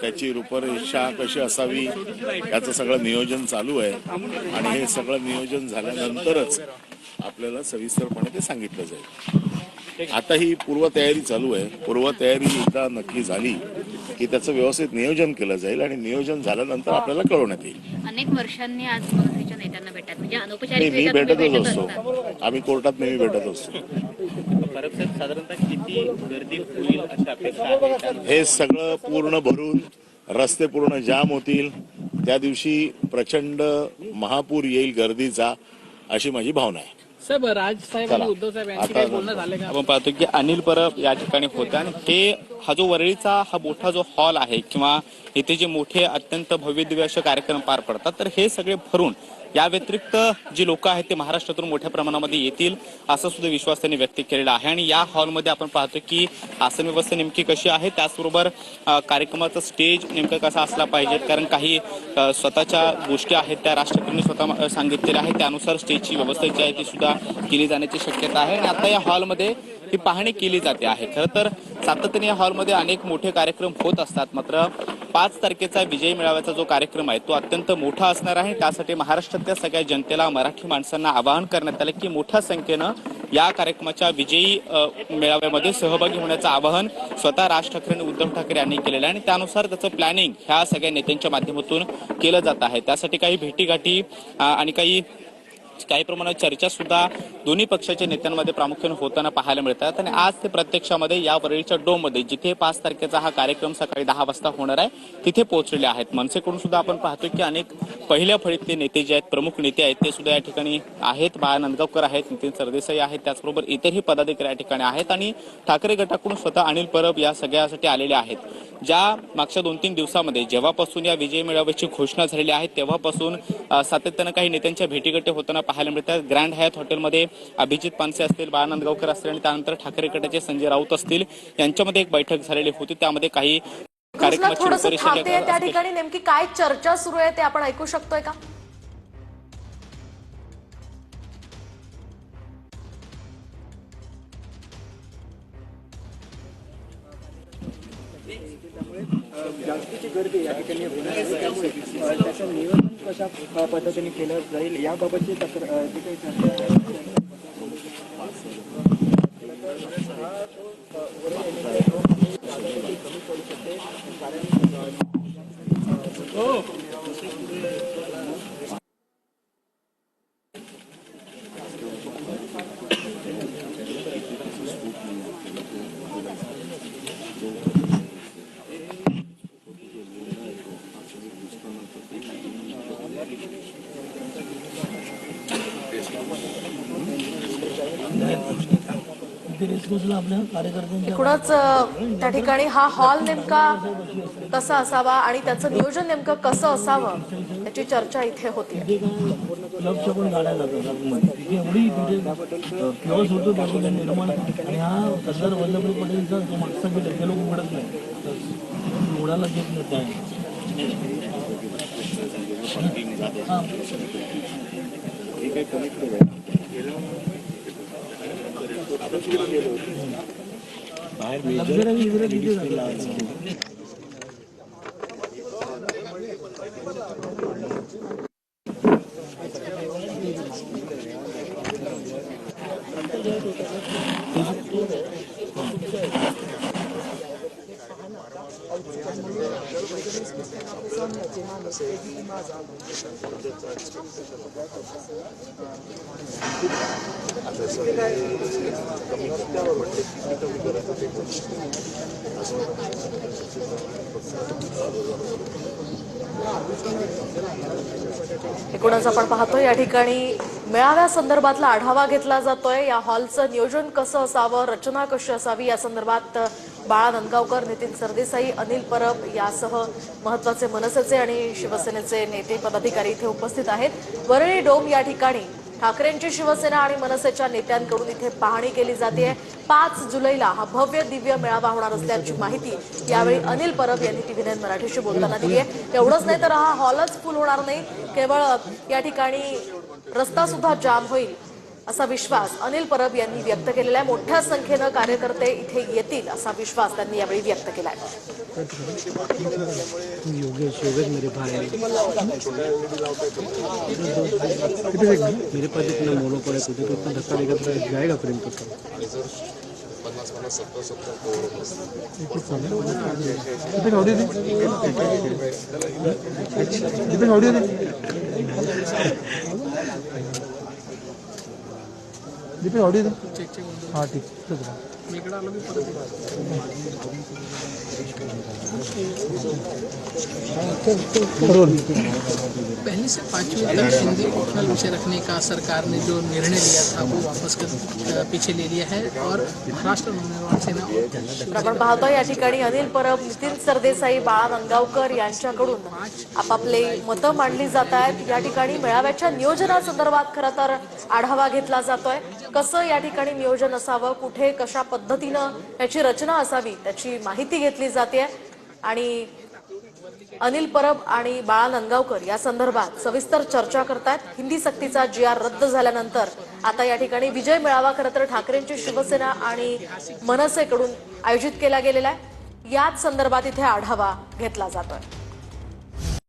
त्याची रूपरेषा कशी असावी याचं सगळं नियोजन चालू आहे. आणि हे सगळं नियोजन झाल्यानंतरच आपल्याला सविस्तरपणे ते सांगितलं जाईल. आता ही पूर्वतयारी चालू आहे. पूर्वतयारी एकदा नक्की झाली की त्याचं व्यवस्थित नियोजन केलं जाईल आणि नियोजन झाल्यानंतर आपल्याला कळवण्यात येईल. अनेक वर्षांनी आज नेत्यांना भेटतात. म्हणजे नाही अनौपचारिक भेटतच भेटत असतो. आम्ही कोर्टात नेहमी भेटत असतो. परब साहेब साधारणतः किती गर्दी होईल अशी अपेक्षा आहे त्या- हे सगळं पूर्ण भरून रस्ते पूर्ण जाम होतील. त्या दिवशी प्रचंड महापूर येईल गर्दीचा अशी माझी भावना आहे. साहेब राज साहेब चला. आणि उद्धव साहेब यांची आता काही बोलणं झाले का? आपण पाहतो की अनिल परब या ठिकाणी होते आणि हे हा जो वरळीचा हा मोठा जो हॉल आहे किंवा इथे जे मोठे अत्यंत भव्य दिव्य असे कार्यक्रम पार पडतात तर हे सगळे भरून या व्यतिरिक्त जी लोक आहेत ते महाराष्ट्रातून मोठ्या प्रमाणामध्ये येतील असा सुद्धा विश्वास त्यांनी व्यक्त केलेला आहे. आणि या हॉलमध्ये आपण पाहतो की आसन व्यवस्था नेमकी कशी आहे त्याचबरोबर कार्यक्रमाचा कार्यक्रमाचं स्टेज नेमकं कसा असला पाहिजे कारण काही स्वतःच्या गोष्टी आहेत त्या राष्ट्रपतींनी स्वतः सांगितलेल्या आहेत त्यानुसार स्टेजची व्यवस्था जी आहे ती सुद्धा केली जाण्याची शक्यता आहे. आणि आता या हॉलमध्ये ही पाहणी केली जाते आहे. खरं तर सातत्याने या हॉलमध्ये अनेक मोठे कार्यक्रम होत असतात मात्र पाच तारखेचा विजय मेळाव्याचा जो कार्यक्रम आहे तो अत्यंत मोठा असणार आहे. त्यासाठी महाराष्ट्रातल्या सगळ्या जनतेला मराठी माणसांना आवाहन करण्यात आलं की मोठ्या संख्येनं या कार्यक्रमाच्या विजयी मेळाव्यामध्ये सहभागी होण्याचं आवाहन स्वतः राज ठाकरे आणि उद्धव ठाकरे यांनी केलेलं आहे. आणि त्यानुसार त्याचं प्लॅनिंग ह्या सगळ्या नेत्यांच्या माध्यमातून केलं जात आहे. त्यासाठी काही भेटीगाठी आणि काही काही प्रमाणात चर्चा सुद्धा दोन्ही पक्षाच्या नेत्यांमध्ये प्रामुख्याने होताना पाहायला मिळतात. आणि आज ते प्रत्यक्षामध्ये या वरळीच्या डोममध्ये जिथे पाच तारखेचा हा कार्यक्रम सकाळी दहा वाजता होणार आहे तिथे पोहोचलेले आहेत. मनसेकडून सुद्धा आपण पाहतो की अनेक पहिल्या फळीतले नेते जे आहेत प्रमुख नेते आहेत ते सुद्धा या ठिकाणी आहेत. बाळा नंदगावकर आहेत नितीन सरदेसाई आहेत त्याचबरोबर इतरही पदाधिकारी या ठिकाणी आहेत. आणि ठाकरे गटाकडून स्वतः अनिल परब या सगळ्यासाठी आलेले आहेत. ज्या मागच्या दोन तीन दिवसामध्ये जेव्हापासून या विजय मेळाव्याची घोषणा झालेली आहे तेव्हापासून सातत्यानं काही नेत्यांच्या भेटीगटे होताना पाहायला मिळतात. ग्रँड हयात हॉटेलमध्ये अभिजित पानसे असतील बाळानंदगावकर असतील आणि त्यानंतर ठाकरे गटाचे संजय राऊत असतील. यांच्यामध्ये एक बैठक झालेली होती. त्यामध्ये काही कार्यक्रमाची त्या ठिकाणी. नेमकी काय चर्चा सुरू आहे ते आपण ऐकू शकतोय का? जास्तीची गर्दी या ठिकाणी होणार आहे. त्यामुळे अ, त्याचं नियोजन कशा पद्धतीने केलं जाईल याबाबतची तक्रार जी काही चर्चा कारण एकूणच अ, त्या ठिकाणी हा हॉल नेमका कसा असावा आणि त्याचं नियोजन नेमकं कसं असावं याची चर्चा इथे होती. क्लबच्या पण गाड्या जातात आतमध्ये. तिथे एवढी म्हणजे किओस होतो बाजूला निर्माण. आणि हा सरदार वल्लभभाई पटेलचा जो मागचा गेला ते लोक उघडत नाही तर उघडायला देत नाही काय हा. हे काही कनेक्टेड आहे बाहेर Thank you. एकूणच आपण पाहतो या ठिकाणी मेळाव्या संदर्भातला आढावा घेतला जातोय. या हॉलचं नियोजन कसं असावं रचना कशी असावी या संदर्भात बाळा नंदगावकर नितीन सरदेसाई अनिल परब यासह महत्त्वाचे मनसेचे आणि शिवसेनेचे नेते पदाधिकारी इथे उपस्थित आहेत. वरळी डोम या ठिकाणी ठाकरेंची शिवसेना आणि मनसेच्या नेत्यांकडून इथे पाहणी केली जाते. पाच जुलैला हा भव्य दिव्य मेळावा होणार असल्याची माहिती यावेळी अनिल परब यांनी टीव्ही नाईन मराठीशी बोलताना दिली आहे. एवढंच नाही तर हा हॉलच फुल होणार नाही. केवळ या ठिकाणी रस्ता सुद्धा जाम होईल. असा विश्वास अनिल परब यांनी व्यक्त केलेला आहे. मोठ्या संख्येनं कार्यकर्ते इथे येतील असा विश्वास त्यांनी यावेळी व्यक्त केला आहे योगेश मेरे पास इतना मोनो पड़ा है तो इतना धक्का देगा तो जाएगा प्रेम तो सब पहले से पाँचवीं तक हिंदी ऑप्शनल विषय रखने का सरकार ने जो निर्णय लिया था वो वापस कर पीछे ले लिया है और महाराष्ट्र नवनिर्माण सेना आपण पाहतो या ठिकाणी अनिल परब नितीन सरदेसाई बाळा गंगावकर यांच्याकडून आपापले मतं मांडली जात आहेत. या ठिकाणी मेळाव्याच्या नियोजनासंदर्भात खरं तर आढावा घेतला जातोय. कसं या ठिकाणी नियोजन असावं कुठे कशा पद्धतीनं याची रचना असावी त्याची माहिती घेतली जाते. आणि अनिल परब आणि बाळा नंदगावकर या संदर्भात सविस्तर चर्चा करतायत. हिंदी सक्तीचा जी आर रद्द झाल्यानंतर आता या ठिकाणी विजय मेळावा खरं तर ठाकरेंची शिवसेना आणि मनसेकडून आयोजित केला गेलेला आहे. याच संदर्भात इथे आढावा घेतला जातोय.